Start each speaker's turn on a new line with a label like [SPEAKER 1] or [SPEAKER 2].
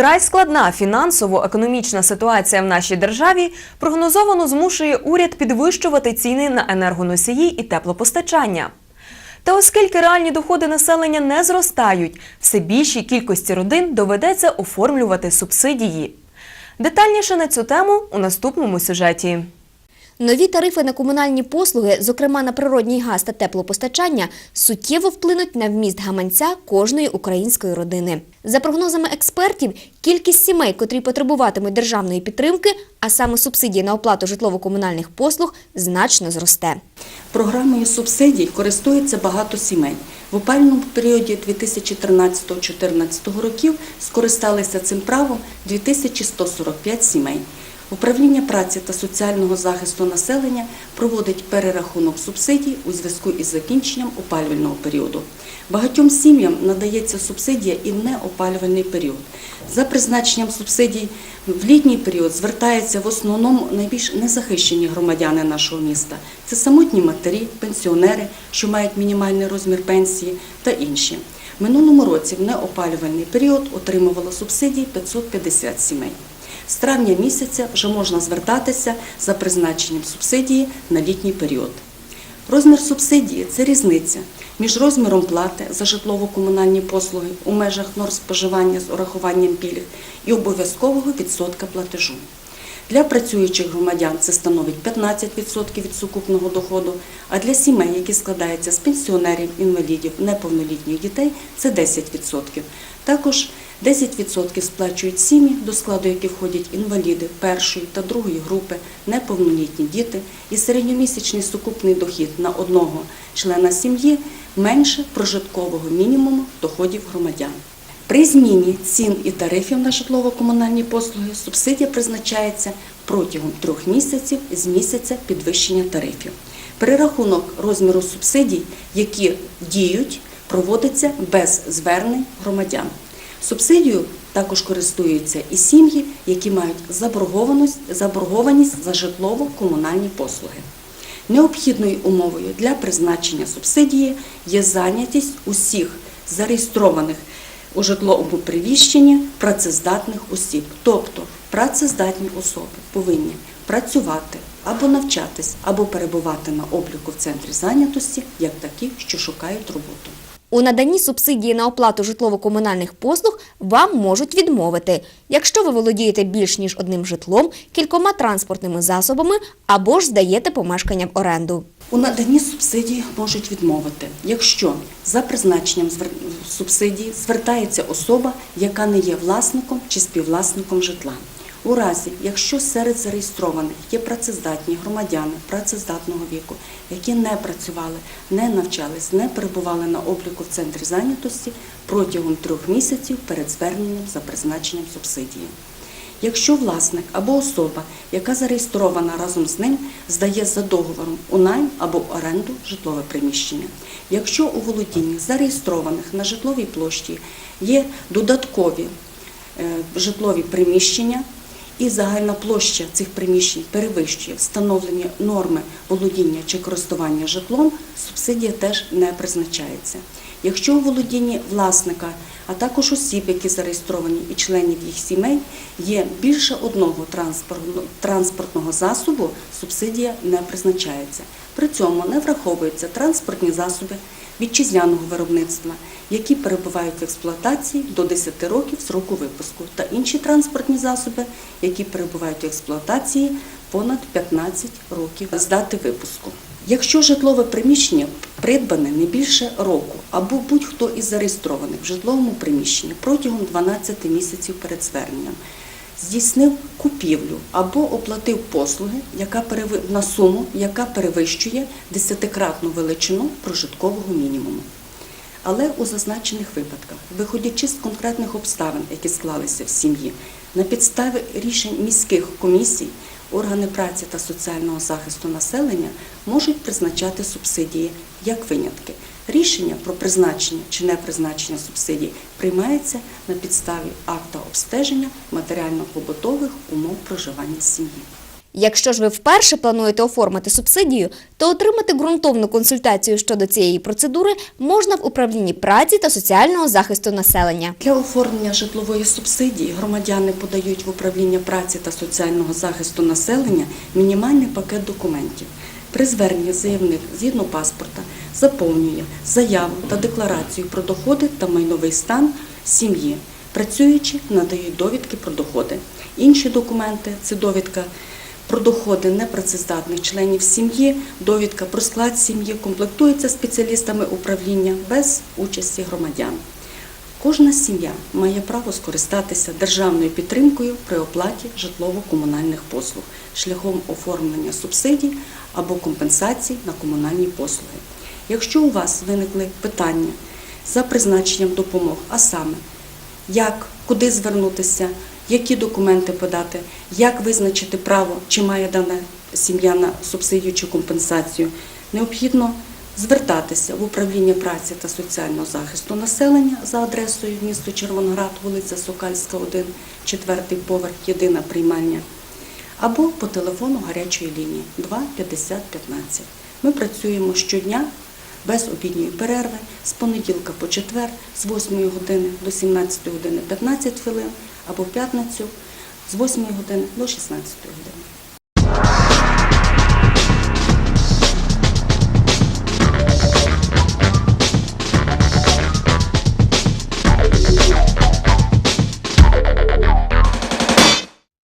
[SPEAKER 1] Вкрай складна фінансово-економічна ситуація в нашій державі прогнозовано змушує уряд підвищувати ціни на енергоносії і теплопостачання. Та оскільки реальні доходи населення не зростають, все більшій кількості родин доведеться оформлювати субсидії. Детальніше на цю тему у наступному сюжеті.
[SPEAKER 2] Нові тарифи на комунальні послуги, зокрема на природній газ та теплопостачання, суттєво вплинуть на вміст гаманця кожної української родини. За прогнозами експертів, кількість сімей, котрі потребуватимуть державної підтримки, а саме субсидії на оплату житлово-комунальних послуг, значно зросте.
[SPEAKER 3] Програмою субсидій користується багато сімей. В опальному періоді 2013-2014 років скористалися цим правом 2145 сімей. Управління праці та соціального захисту населення проводить перерахунок субсидій у зв'язку із закінченням опалювального періоду. Багатьом сім'ям надається субсидія і неопалювальний період. За призначенням субсидій в літній період звертаються в основному найбільш незахищені громадяни нашого міста. Це самотні матері, пенсіонери, що мають мінімальний розмір пенсії та інші. Минулому році в неопалювальний період отримувало субсидії 550 сімей. З травня місяця вже можна звертатися за призначенням субсидії на літній період. Розмір субсидії це різниця між розміром плати за житлово-комунальні послуги у межах норм споживання з урахуванням пільг і обов'язкового відсотка платежу. Для працюючих громадян це становить 15% від сукупного доходу, а для сімей, які складаються з пенсіонерів, інвалідів, неповнолітніх дітей, це 10%. Також 10% сплачують сім'ї, до складу яких входять інваліди першої та другої групи, неповнолітні діти, і середньомісячний сукупний дохід на одного члена сім'ї менше прожиткового мінімуму доходів громадян. При зміні цін і тарифів на житлово-комунальні послуги субсидія призначається протягом трьох місяців з місяця підвищення тарифів. Перерахунок розміру субсидій, які діють, проводиться без звернень громадян. Субсидію також користуються і сім'ї, які мають заборгованість, за житлово-комунальні послуги. Необхідною умовою для призначення субсидії є зайнятість усіх зареєстрованих у житловому приміщенні працездатних осіб. Тобто працездатні особи повинні працювати або навчатись, або перебувати на обліку в центрі зайнятості як такі, що шукають роботу.
[SPEAKER 2] У наданні субсидії на оплату житлово-комунальних послуг вам можуть відмовити, якщо ви володієте більш ніж одним житлом, кількома транспортними засобами або ж здаєте помешкання в оренду.
[SPEAKER 3] У наданні субсидії можуть відмовити, якщо за призначенням субсидії звертається особа, яка не є власником чи співвласником житла. У разі, якщо серед зареєстрованих є працездатні громадяни працездатного віку, які не працювали, не навчались, не перебували на обліку в центрі зайнятості протягом трьох місяців перед зверненням за призначенням субсидії. Якщо власник або особа, яка зареєстрована разом з ним, здає за договором у найм або оренду житлове приміщення. Якщо у володінні зареєстрованих на житловій площі є додаткові е, житлові приміщення, і загальна площа цих приміщень перевищує встановлені норми володіння чи користування житлом, субсидія теж не призначається. Якщо у володінні власника, а також осіб, які зареєстровані і членів їх сімей, є більше одного транспортного засобу, субсидія не призначається. При цьому не враховуються транспортні засоби вітчизняного виробництва, які перебувають в експлуатації до 10 років сроку випуску, та інші транспортні засоби, які перебувають в експлуатації понад 15 років з дати випуску. Якщо житлове приміщення придбане не більше року або будь-хто із зареєстрованих в житловому приміщенні протягом 12 місяців перед зверненням, здійснив купівлю або оплатив послуги яка перев... на суму, яка перевищує десятикратну величину прожиткового мінімуму. Але у зазначених випадках, виходячи з конкретних обставин, які склалися в сім'ї, на підставі рішень міських комісій, органи праці та соціального захисту населення можуть призначати субсидії як винятки. Рішення про призначення чи не призначення субсидій приймається на підставі акта обстеження матеріально-побутових умов проживання сім'ї.
[SPEAKER 2] Якщо ж ви вперше плануєте оформити субсидію, то отримати ґрунтовну консультацію щодо цієї процедури можна в управлінні праці та соціального захисту населення.
[SPEAKER 3] Для оформлення житлової субсидії громадяни подають в управління праці та соціального захисту населення мінімальний пакет документів. При зверненні заявник згідно паспорта заповнює заяву та декларацію про доходи та майновий стан сім'ї. Працюючи, надають довідки про доходи. Інші документи це довідка про доходи непрацездатних членів сім'ї, довідка про склад сім'ї комплектується спеціалістами управління без участі громадян. Кожна сім'я має право скористатися державною підтримкою при оплаті житлово-комунальних послуг шляхом оформлення субсидій або компенсацій на комунальні послуги. Якщо у вас виникли питання за призначенням допомог, а саме як, куди звернутися, які документи подати, як визначити право, чи має дана сім'я на субсидію чи компенсацію, необхідно звертатися в управління праці та соціального захисту населення за адресою місто Червоноград, вулиця Сокальська, 1, четвертий поверх, єдина приймальня, або по телефону гарячої лінії 2 50 15. Ми працюємо щодня без обідньої перерви з понеділка по четвер з 8 години до 17 години 15 хвилин або в п'ятницю з 8 години до 16 години.